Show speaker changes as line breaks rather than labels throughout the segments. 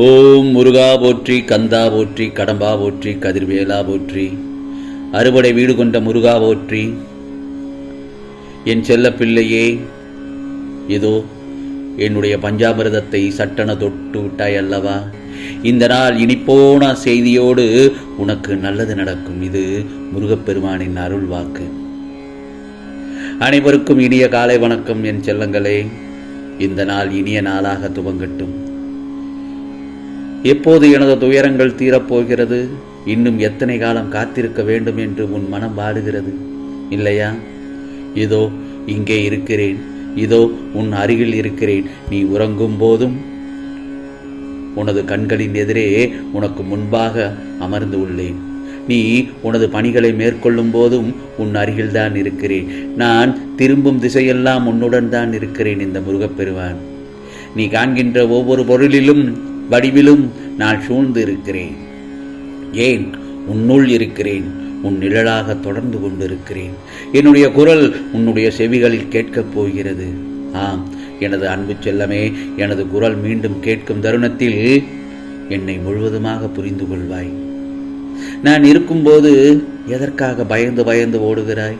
ஓம் முருகா போற்றி கந்தா போற்றி கடம்பா போற்றி கதிர்வேலா போற்றி. அறுபடை வீடு கொண்ட முருகா போற்றி. என் செல்ல பிள்ளையே இதோ என்னுடைய பஞ்சாமிரதத்தை சட்டன தொட்டு விட்டாய் அல்லவா? இந்த நாள் இனிப்போன செய்தியோடு உனக்கு நல்லது நடக்கும். இது முருகப்பெருமானின் அருள் வாக்கு. அனைவருக்கும் இனிய காலை வணக்கம் என் செல்லங்களே. இந்த நாள் இனிய நாளாக துவங்கட்டும். எப்போது எனது துயரங்கள் தீரப்போகிறது? இன்னும் எத்தனை காலம் காத்திருக்க வேண்டும் என்று உன் மனம் வாடுகிறது? இல்லையா? இதோ இங்கே இருக்கிறேன். இதோ உன் அருகில் இருக்கிறேன். நீ உறங்கும் போதும் உனது கண்களின் எதிரே உனக்கு முன்பாக அமர்ந்து உள்ளேன். நீ உனது பணிகளை மேற்கொள்ளும் போதும் உன் அருகில்தான் இருக்கிறேன். நான் திரும்பும் திசையெல்லாம் உன்னுடன் தான் இருக்கிறேன் இந்த முருகப்பெருவான் நீ காண்கின்ற ஒவ்வொரு பொருளிலும் வடிவிலும் நான் சூழ்ந்து இருக்கிறேன் ஏன் உன்னுள் இருக்கிறேன். உன் நிழலாக தொடர்ந்து கொண்டிருக்கிறேன். என்னுடைய குரல் உன்னுடைய செவிகளில் கேட்கப் போகிறது. ஆம் எனது அன்பு செல்லமே எனது குரல் மீண்டும் கேட்கும் தருணத்தில் என்னை முழுவதுமாக புரிந்து கொள்வாய். நான் இருக்கும்போது எதற்காக பயந்து பயந்து ஓடுகிறாய்?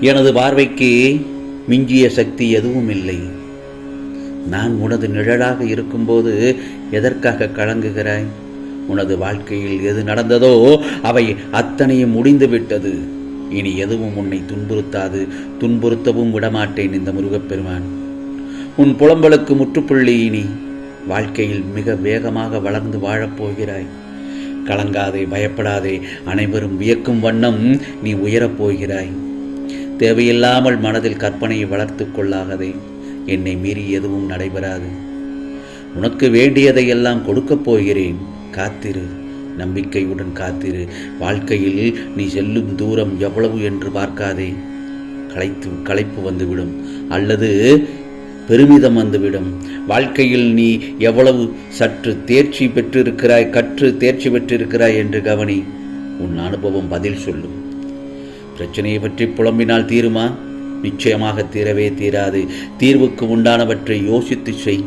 எனது பார்வைக்கு மிஞ்சிய சக்தி எதுவும் இல்லை நான் உனது நிழலாக இருக்கும்போது எதற்காக கலங்குகிறாய்? உனது வாழ்க்கையில் எது நடந்ததோ அவை அத்தனையும் முடிந்து விட்டது இனி எதுவும் உன்னை துன்புறுத்தாது. துன்புறுத்தவும் விடமாட்டேன் இந்த முருகப்பெருமான். உன் புலம்பலுக்கு முற்றுப்புள்ளி இனி வாழ்க்கையில் மிக வேகமாக வளர்ந்து வாழப்போகிறாய் கலங்காதே பயப்படாதே. அனைவரும் வியக்கும் வண்ணம் நீ உயரப் போகிறாய். தேவையில்லாமல் மனதில் கற்பனையை வளர்த்து கொள்ளாதே. என்னை மீறி எதுவும் நடைபெறாது. உனக்கு வேண்டியதை எல்லாம் கொடுக்கப் போகிறேன். காத்திரு நம்பிக்கையுடன் காத்திரு. வாழ்க்கையில் நீ செல்லும் தூரம் எவ்வளவு என்று பார்க்காதே. களைத்து களைப்பு வந்துவிடும். அல்லது பெருமிதம் வந்துவிடும். வாழ்க்கையில் நீ எவ்வளவு சற்று தேர்ச்சி பெற்றிருக்கிறாய் கற்று தேர்ச்சி பெற்றிருக்கிறாய் என்று கவனி. உன் அனுபவம் பதில் சொல்லும். பிரச்சனையை பற்றி புலம்பினால் தீருமா? நிச்சயமாக தீரவே தீராது. தீர்வுக்கு உண்டானவற்றை யோசித்து செய்.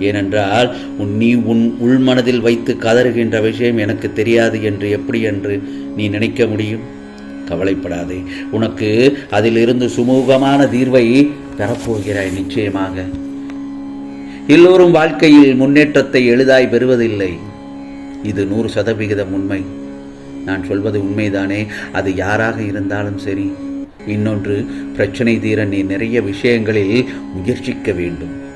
ஏனென்றால் உன் நீ உன் உள்மனதில் வைத்து கதறுகின்ற விஷயம் எனக்கு தெரியாது என்று எப்படி என்று நீ நினைக்க முடியும்? கவலைப்படாதே. உனக்கு அதிலிருந்து சுமூகமான தீர்வை பெறப்போகிறாய் நிச்சயமாக. எல்லோரும் வாழ்க்கையில் முன்னேற்றத்தை எளிதாய் பெறுவதில்லை. இது நூறு சதவிகிதம் உண்மை. நான் சொல்வது உண்மைதானே? அது யாராக இருந்தாலும் சரி. இன்னொன்று பிரச்சனை தீர நீ நிறைய விஷயங்களில் முயற்சிக்க வேண்டும்.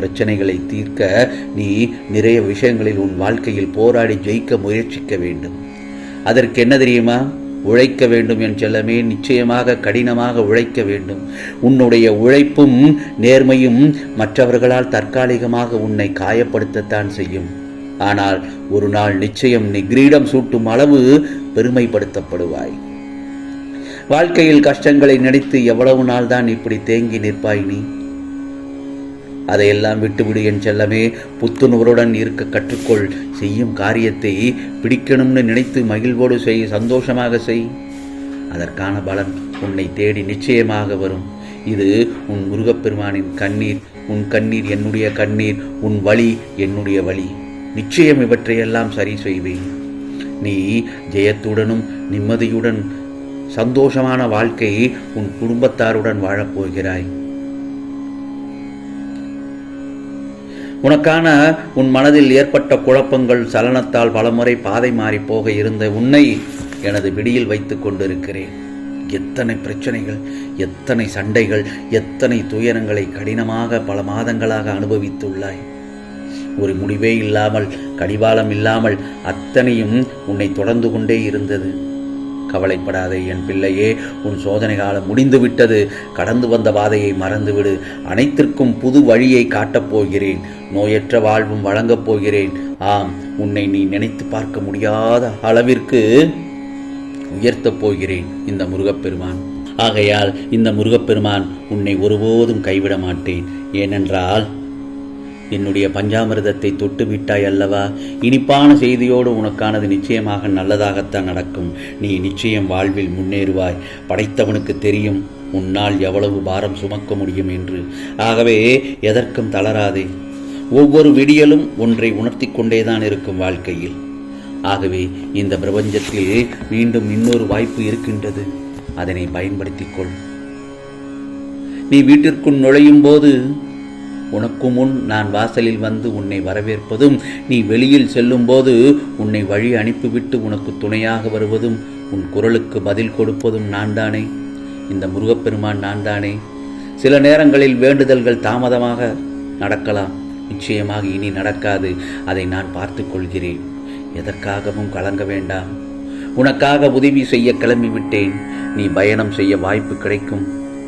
பிரச்சனைகளை தீர்க்க நீ நிறைய விஷயங்களில் உன் வாழ்க்கையில் போராடி ஜெயிக்க முயற்சிக்க வேண்டும். அதற்கு என்ன தெரியுமா? உழைக்க வேண்டும் என் செல்லமே நிச்சயமாக கடினமாக உழைக்க வேண்டும். உன்னுடைய உழைப்பும் நேர்மையும் மற்றவர்களால் தற்காலிகமாக உன்னை காயப்படுத்தத்தான் செய்யும். ஆனால் ஒரு நாள் நிச்சயம் நீ கிரீடம் சூட்டும் அளவு பெருமைப்படுத்தப்படுவாய். வாழ்க்கையில் கஷ்டங்களை நினைத்து எவ்வளவு நாள் தான் இப்படி தேங்கி நிற்பாய் நீ? அதையெல்லாம் விட்டுவிடு என் செல்லமே. புத்துணர்வுடன் இருக்க கற்றுக்கொள். செய்யும் காரியத்தை பிடிக்கணும்னு நினைத்து மகிழ்வோடு செய் சந்தோஷமாக செய். அதற்கான பலன் உன்னை தேடி நிச்சயமாக வரும். இது உன் முருகப்பெருமானின் கண்ணீர். உன் கண்ணீர் என்னுடைய கண்ணீர் உன் வழி என்னுடைய வழி. நிச்சயம் இவற்றையெல்லாம் சரி செய்வேன். நீ ஜெயத்துடனும் நிம்மதியுடன் சந்தோஷமான வாழ்க்கையை உன் குடும்பத்தாருடன் வாழப்போகிறாய். உனக்கான உன் மனதில் ஏற்பட்ட குழப்பங்கள் சலனத்தால் பலமுறை பாதை மாறி போக இருந்த உன்னை எனது விடியில் வைத்துக் கொண்டிருக்கிறேன். எத்தனை பிரச்சனைகள் எத்தனை சண்டைகள் எத்தனை துயரங்களை கடினமாக பல மாதங்களாக அனுபவித்துள்ளாய். ஒரு முடிவே இல்லாமல் கடிவாளம் இல்லாமல் அத்தனையும் உன்னை தொடர்ந்து கொண்டே இருந்தது. கவலைப்படாதே என் பிள்ளையே உன் சோதனை காலம் முடிந்து விட்டது கடந்து வந்த பாதையை மறந்துவிடு. அனைத்திற்கும் புது வழியை காட்டப் போகிறேன். நோயற்ற வாழ்வும் வழங்கப் போகிறேன். ஆம் உன்னை நீ நினைத்து பார்க்க முடியாத அளவிற்கு உயர்த்தப் போகிறேன் இந்த முருகப்பெருமான். ஆகையால் இந்த முருகப்பெருமான் உன்னை ஒருபோதும் கைவிட மாட்டேன். ஏனென்றால் என்னுடைய பஞ்சாமிர்தத்தை தொட்டு விட்டாய் அல்லவா? இனிப்பான செய்தியோடு உனக்கானது நிச்சயமாக நல்லதாகத்தான் நடக்கும். நீ நிச்சயம் வாழ்வில் முன்னேறுவாய். படைத்தவனுக்கு தெரியும் உன்னால் எவ்வளவு பாரம் சுமக்க முடியும் என்று. ஆகவே எதற்கும் தளராதே. ஒவ்வொரு விடியலும் ஒன்றை உணர்த்தி கொண்டேதான் இருக்கும் வாழ்க்கையில். ஆகவே இந்த பிரபஞ்சத்தில் மீண்டும் இன்னொரு வாய்ப்பு இருக்கின்றது. அதனை பயன்படுத்திக் கொள். நீ வீட்டிற்குள் நுழையும் போது உனக்கு முன் நான் வாசலில் வந்து உன்னை வரவேற்பதும் நீ வெளியில் செல்லும்போது உன்னை வழி அனுப்பிவிட்டு உனக்கு துணையாக வருவதும் உன் குரலுக்கு பதில் கொடுப்பதும் நான் தானே இந்த முருகப்பெருமான் நான் தானே சில நேரங்களில் வேண்டுதல்கள் தாமதமாக நடக்கலாம். நிச்சயமாக இனி நடக்காது. அதை நான் பார்த்து கொள்கிறேன். எதற்காகவும் கலங்க வேண்டாம். உனக்காக உதவி செய்ய கிளம்பிவிட்டேன். நீ பயணம் செய்ய வாய்ப்பு கிடைக்கும்.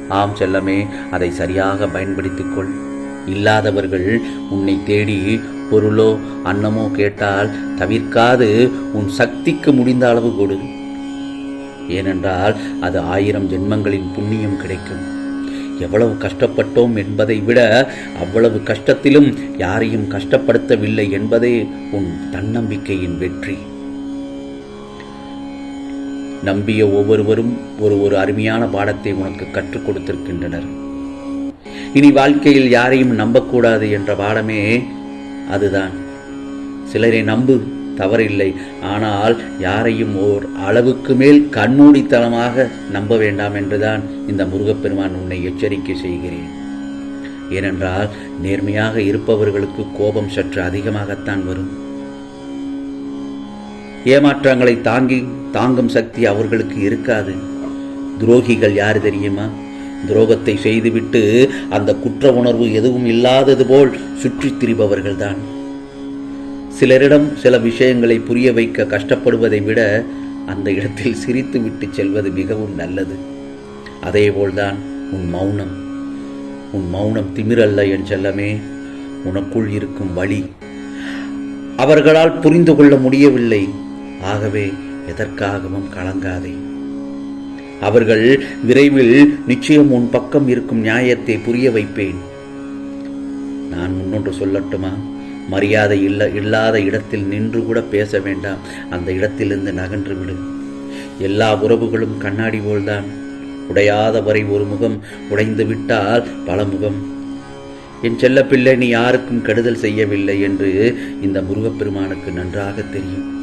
ஆம் செல்லமே அதை சரியாக பயன்படுத்திக் கொள். இல்லாதவர்கள் உன்னை தேடி பொருளோ அன்னமோ கேட்டால் தவிர்க்காது. உன் சக்திக்கு முடிந்த அளவு கொடு. ஏனென்றால் அது ஆயிரம் ஜென்மங்களின் புண்ணியம் கிடைக்கும். எவ்வளவு கஷ்டப்பட்டோம் என்பதை விட அவ்வளவு கஷ்டத்திலும் யாரையும் கஷ்டப்படுத்தவில்லை என்பதே உன் தன்னம்பிக்கையின் வெற்றி. நம்பிய ஒவ்வொருவரும் ஒரு ஒரு அருமையான பாடத்தை உனக்கு கற்றுக் கொடுத்திருக்கின்றனர். இனி வாழ்க்கையில் யாரையும் நம்பக்கூடாது என்ற பாடமே அதுதான். சிலரை நம்பு தவறில்லை. ஆனால் யாரையும் ஓர் அளவுக்கு மேல் கண்மூடித்தனமாக நம்ப வேண்டாம் என்றுதான் இந்த முருகப்பெருமான் உன்னை எச்சரிக்கை செய்கிறேன். ஏனென்றால் நேர்மையாக இருப்பவர்களுக்கு கோபம் சற்று அதிகமாகத்தான் வரும். ஏமாற்றங்களை தாங்கி தாங்கும் சக்தி அவர்களுக்கு இருக்காது. துரோகிகள் யார் தெரியுமா? துரோகத்தை செய்துவிட்டு அந்த குற்ற உணர்வு எதுவும் இல்லாதது போல் சுற்றித் திரிபவர்கள்தான். சிலரிடம் சில விஷயங்களை புரிய வைக்க கஷ்டப்படுவதை விட அந்த இடத்தில் சிரித்து விட்டு செல்வது மிகவும் நல்லது. அதேபோல்தான் உன் மௌனம். உன் மௌனம் திமிரல்ல என் செல்லமே உனக்குள் இருக்கும் வழி. அவர்களால் புரிந்து கொள்ள முடியவில்லை. ஆகவே எதற்காகவும் கலங்காதே. அவர்கள் விரைவில் நிச்சயம் உன் பக்கம் இருக்கும் நியாயத்தை புரிய வைப்பேன். நான் முன்னொன்று சொல்லட்டுமா? மரியாதை இல்ல இல்லாத இடத்தில் நின்று கூட பேச வேண்டாம். அந்த இடத்திலிருந்து நகன்று விடு. எல்லா உறவுகளும் கண்ணாடி போல்தான். உடையாத வரை ஒரு முகம் உடைந்து விட்டால் பல முகம். என் செல்லப்பிள்ளை நீ யாருக்கும் கெடுதல் செய்யவில்லை என்று இந்த முருகப்பெருமானுக்கு நன்றாக தெரியும்.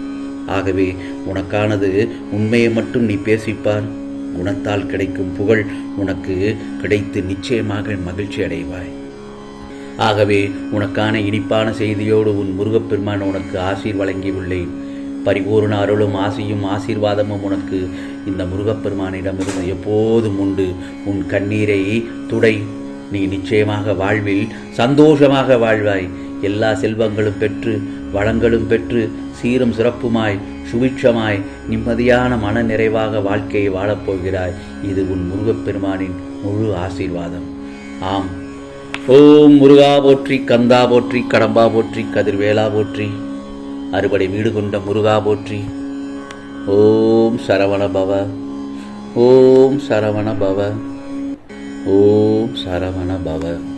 ஆகவே உனக்கானது உண்மையை மட்டும் நீ பேசிப்பார். குணத்தால் கிடைக்கும் புகழ் உனக்கு கிடைத்து நிச்சயமாக மகிழ்ச்சி அடைவாய். ஆகவே உனக்கான இனிப்பான செய்தியோடு உன் முருகப்பெருமான் உனக்கு ஆசீர் வழங்கியுள்ளேன். பரிபூர்ண அருளும் ஆசையும் ஆசீர்வாதமும் உனக்கு இந்த முருகப்பெருமானிடமிருந்து எப்போதும் உண்டு. உன் கண்ணீரை துடை நீ நிச்சயமாக வாழ்வில் சந்தோஷமாக வாழ்வாய். எல்லா செல்வங்களும் பெற்று வளங்களும் பெற்று சீரும் சிறப்புமாய் சுபிட்சமாய் நிம்மதியான மன நிறைவாக வாழ்க்கையை வாழப்போகிறாய். இது உன் முருகப்பெருமானின் முழு ஆசீர்வாதம். ஆம். ஓம் முருகா போற்றி கந்தா போற்றி கடம்பா போற்றி கதிர்வேலா போற்றி அறுபடை வீடு கொண்ட முருகா போற்றி. ஓம் சரவண பவ. ஓம் சரவண பவ. ஓம் சரவண பவ.